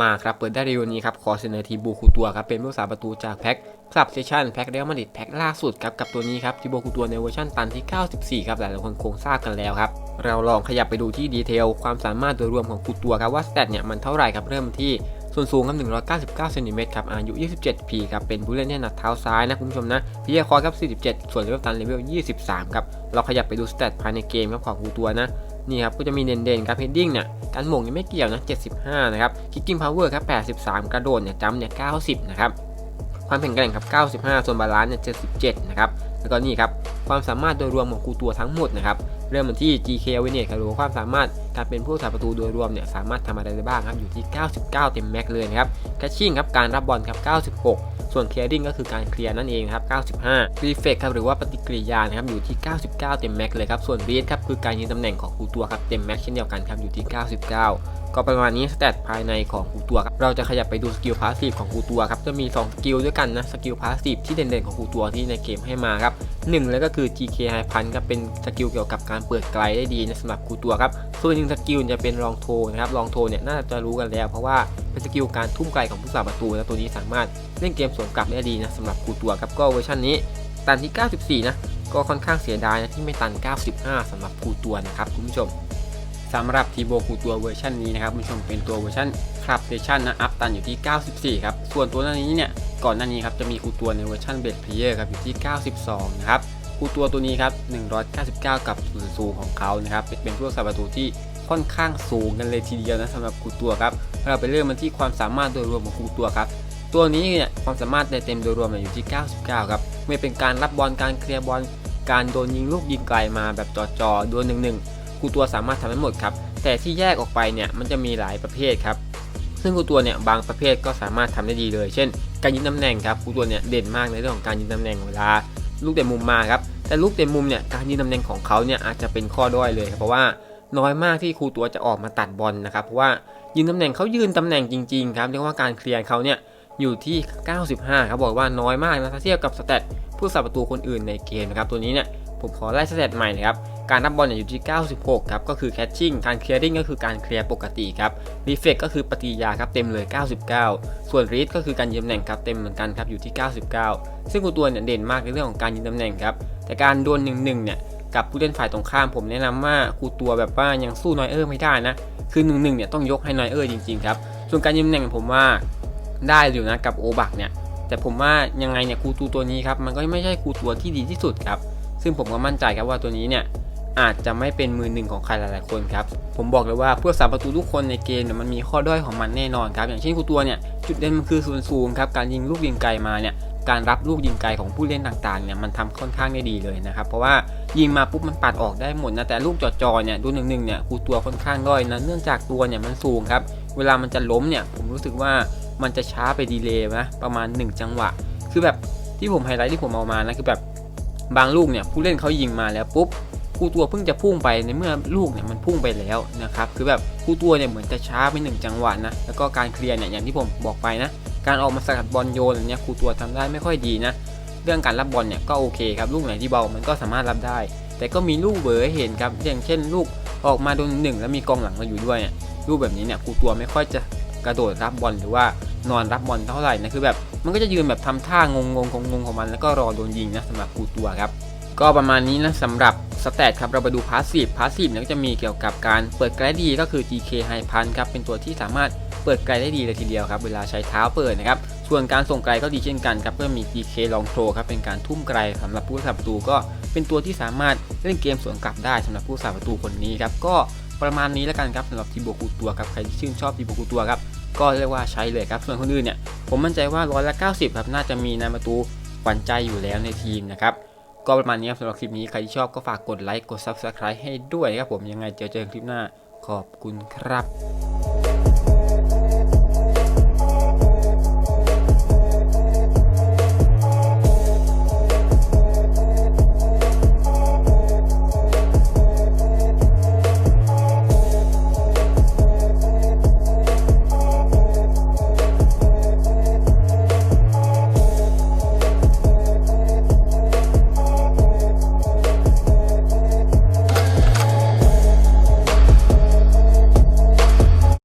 มาครับเปิดได้ในวันนี้ครับขอเสนอทีบูคูตัวครับเป็นผู้สาประตูจากแพ็คคลับเซชันแพ็คเรอัลมาดริดแพ็คล่าสุดครับกับตัวนี้ครับทีบูคูตัวในเวอร์ชันตันที่ 94 ครับหลายๆคนคงทราบกันแล้วครับเราลองขยับไปดูที่ดีเทลความสามารถโดยรวมของคูตัวครับว่าสเตตเนี่ยมันเท่าไหร่ครับเริ่มที่ส่วนสูงครับ199เซนติเมตรครับ อายุ 27 ปีครับ เป็นผู้เล่นที่ถนัดเท้าซ้ายนะคุณผู้ชมนะพีเอคอร์ครับ 47 ส่วนเลเวลตันเลเวล 23 ครับ เราขยับไปดูสเตตภายในเกมครับของคูตัวนะ นี่ครับก็จะมีเด่นๆครับเฮดดิ้งเนี่ยการหม่งยังไม่เกี่ยวนะ 75 นะครับคิกกิ้งพาวเวอร์ครับ 83 กระโดดเนี่ยจัมเนี่ย 90 นะครับ ความแข็งแกร่งครับ 95 ส่วนบาลานซ์เนี่ย 77 นะครับ แล้วก็นี่ครับ ความสามารถโดยรวมของกูตัวทั้งหมดนะครับ เริ่มมาที่ GK w i n e t ครับรือว่าความสามารถการเป็นผู้สาประตูโดยรวมเนี่ยสามารถทำอะไรได้บ้างครับอยู่ที่ 99 เต็มแม็กเลยนะครับแคชชิ่งครับการรับบอลครับ 96 ส่วนเคลียร์ดิ้งก็คือการเคลียร์นั่นเองครับ 95รีเฟกครับหรือว่าปฏิกิริยานะครับอยู่ที่ 99 เต็มแม็กเลยครับส่วนรีดครับคือการยืนตำแหน่งของคูตัวครับเต็มแม็กเช่นเดียวกันครับอยู่ที่ 99 ก็ประมาณนี้สเตตภายในของกูตัวครับเราจะขยับไปดูสกิลพาสซีฟของกูตัวครับจะมี 2 สกิลด้วยกันนะสกิลพาสซีฟที่เด่นๆของกูตัวที่ในเกมให้มาครับหนึ่งเลยก็คือ GK High Punch ครับเป็นสกิลเกี่ยวกับการเปิดไกลได้ดีนะสำหรับกูตัวครับส่วนหนึ่งสกิลจะเป็นลองโทนะครับลองโทเนี่ยน่าจะรู้กันแล้ว เพราะว่าเป็นสกิลการทุ่มไกลของผู้สาประตูและตัวนี้สามารถเล่นเกมสวนกลับได้ดีนะสำหรับกูตัวครับก็เวอร์ชันนี้ตันที่ 94 นะก็ค่อนข้างเสียดายนะที่ไม่ตัน 95สำหรับกูตัวนะครับคุณผู้ชม สำหรับทีโบคูตัวเวอร์ชันนี้นะครับคุณผู้ชมเป็นตัวเวอร์ชันคลับเซชันนะอัพตันอยู่ที่ 94 ครับ ส่วนตัวหน้านี้เนี่ยก่อนหน้านี้ครับจะมีคูตัวในเวอร์ชันเบสเพลเยอร์ครับอยู่ที่ 92 นะครับคูตัวตัวนี้ครับ 199 กับส่วนสูงของเขานะครับเป็นผู้สาประตูที่ค่อนข้างสูงกันเลยทีเดียวนะสำหรับคูตัวครับเราไปเริ่มมันที่ความสามารถโดยรวมของคูตัวครับตัวนี้เนี่ยความสามารถในเต็มโดยรวมอยู่ที่ 99 ครับไม่เป็นการรับบอลการเคลียร์บอลการโดนยิงลูกยิงไกลมาแบบจ่อๆดวลหนึ่ง ๆกูตัวสามารถทำได้หมดครับ แต่ที่แยกออกไปเนี่ยมันจะมีหลายประเภทครับ ซึ่งกูตัวเนี่ยบางประเภทก็สามารถทำได้ดีเลย เช่น การยิงตำแหน่งครับกูตัวเนี่ยเด่นมากในเรื่องของการยิงตำแหน่งเวลาลูกเตะมุมมาครับ แต่ลูกเตะมุมเนี่ยการยิงตำแหน่งของเขาเนี่ยอาจจะเป็นข้อด้อยเลยครับเพราะว่าน้อยมากที่ครูตัวจะออกมาตัดบอลนะครับเพราะว่ายิงตำแหน่งเขายืนตำแหน่งจริงๆครับเรียกว่าการเคลียร์เขาเนี่ยอยู่ที่ 95 ครับบอกว่าน้อยมากนะถ้าเทียบกับสเตตผู้สับประตูคนอื่นในเกมนะครับตัวนี้เนี่ยผมขอไล่สเตตใหม่นะครับ การรับบอลอยู่ที่ 96 ครับ ก็คือแคชชิ่ง การเคลียร์ดิ้งก็คือการเคลียร์ปกติครับรีเฟกก็คือปฏิยาครับเต็มเลย 99 ส่วนรีดก็คือการยืนตำแหน่งครับเต็มเหมือนกันครับอยู่ที่ 99 ซึ่งกูตัวเนี่ยเด่นมากในเรื่องของการยืนตำแหน่งครับแต่การดวล1 1เนี่ยกับผู้เล่นฝ่ายตรงข้ามผมแนะนำว่ากูตัวแบบว่ายังสู้นอยเออร์ไม่ได้นะคือ1 1เนี่ยต้องยกให้นอยเออร์จริงๆครับส่วนการยืนตำแหน่งผมว่าได้อยู่นะกับโอบักเนี่ยแต่ผมว่ายังไงเนี่ยคูตูตัวนี้ครับมันก็ไม่ใช่คูตัวที่ดีที่สุดครับซึ่งผมก็มั่นใจครับว่าตัวนี้เนี่ย อาจจะไม่เป็นมือหนึ่งของใครหลายๆคนครับ ผมบอกเลยว่าเพื่อสามประตูทุกคนในเกมเนี่ยมันมีข้อด้อยของมันแน่นอนครับ อย่างเช่นกูตัวเนี่ยจุดเด่นมันคือส่วนสูงครับ การยิงลูกยิงไกลมาเนี่ยการรับลูกยิงไกลของผู้เล่นต่างๆเนี่ยมันทำค่อนข้างได้ดีเลยนะครับ เพราะว่ายิงมาปุ๊บมันปัดออกได้หมดนะแต่ลูกจอๆเนี่ยดูหนึ่งๆเนี่ยกูตัวค่อนข้างด้อยนะเนื่องจากตัวเนี่ยมันสูงครับเวลามันจะล้มเนี่ยผมรู้สึกว่ามันจะช้าไปดีเลย์นะประมาณ 1 จังหวะ คือแบบที่ผมไฮไลท์ที่ผมเอามานะคือแบบบางลูกเนี่ยผู้เล่นเขายิงมาแล้วปุ๊บ กูตัวเพิ่งจะพุ่งไปในเมื่อลูกเนี่ยมันพุ่งไปแล้วนะครับคือแบบกูตัวเนี่ยเหมือนจะช้าไปหนึ่งจังหวะนะแล้วก็การเคลียร์เนี่ยอย่างที่ผมบอกไปนะการออกมาสกัดบอลโยนเนี่ยกูตัวทำได้ไม่ค่อยดีนะเรื่องการรับบอลเนี่ยก็โอเคครับลูกไหนที่เบามันก็สามารถรับได้ แต่ก็มีลูกเบอให้เห็นครับอย่างเช่น ลูกออกมาโดนหนึ่งแล้วมีกองหลังเราอยู่ด้วยเนี่ยลูกแบบนี้เนี่ยกูตัวไม่ค่อยจะกระโดดรับบอลหรือว่านอนรับบอลเท่าไหร่นะคือแบบมันก็จะยืนแบบทำท่างงงงงงของมันแล้วก็รอโดนยิงนะสำหรับกูตัวครับ ก็ประมาณนี้นะสำหรับสแตทครับเราไปดูพาสซีฟพาสซีฟเนี่ยก็จะมีเกี่ยวกับการเปิดไกลดีก็คือ GK High p u n ครับเป็นตัวที่สามารถเปิดไกลได้ดีเลยทีเดียวครับเวลาใช้เท้าเปิดนะครับส่วนการส่งไกลก็ดีเช่นกันครับก็มี GK Long Throw ครับเป็นการทุ่มไกลสำหรับผู้สับประตูก็เป็นตัวที่สามารถเล่นเกมสวนกลับได้สำหรับผู้สับประตูคนนี้ครับก็ประมาณนี้แล้วกันครับสำหรับทีโบกูตัวครับใครที่ชื่นชอบทีโบกูตัวครับก็เรียกว่าใช้เลยครับส่วนคนอื่นเนี่ยผมมั่นใจว่าร้อยละ90ครับน่าจะมีนายประตูขวัญใจอยู่แล้วในทีมนะครับ ก็ประมาณนี้ครับสำหรับคลิปนี้ ใครที่ชอบก็ฝากกดไลค์ กด Subscribe ให้ด้วยครับผมยังไงเจอเจอกันคลิปหน้าขอบคุณครับ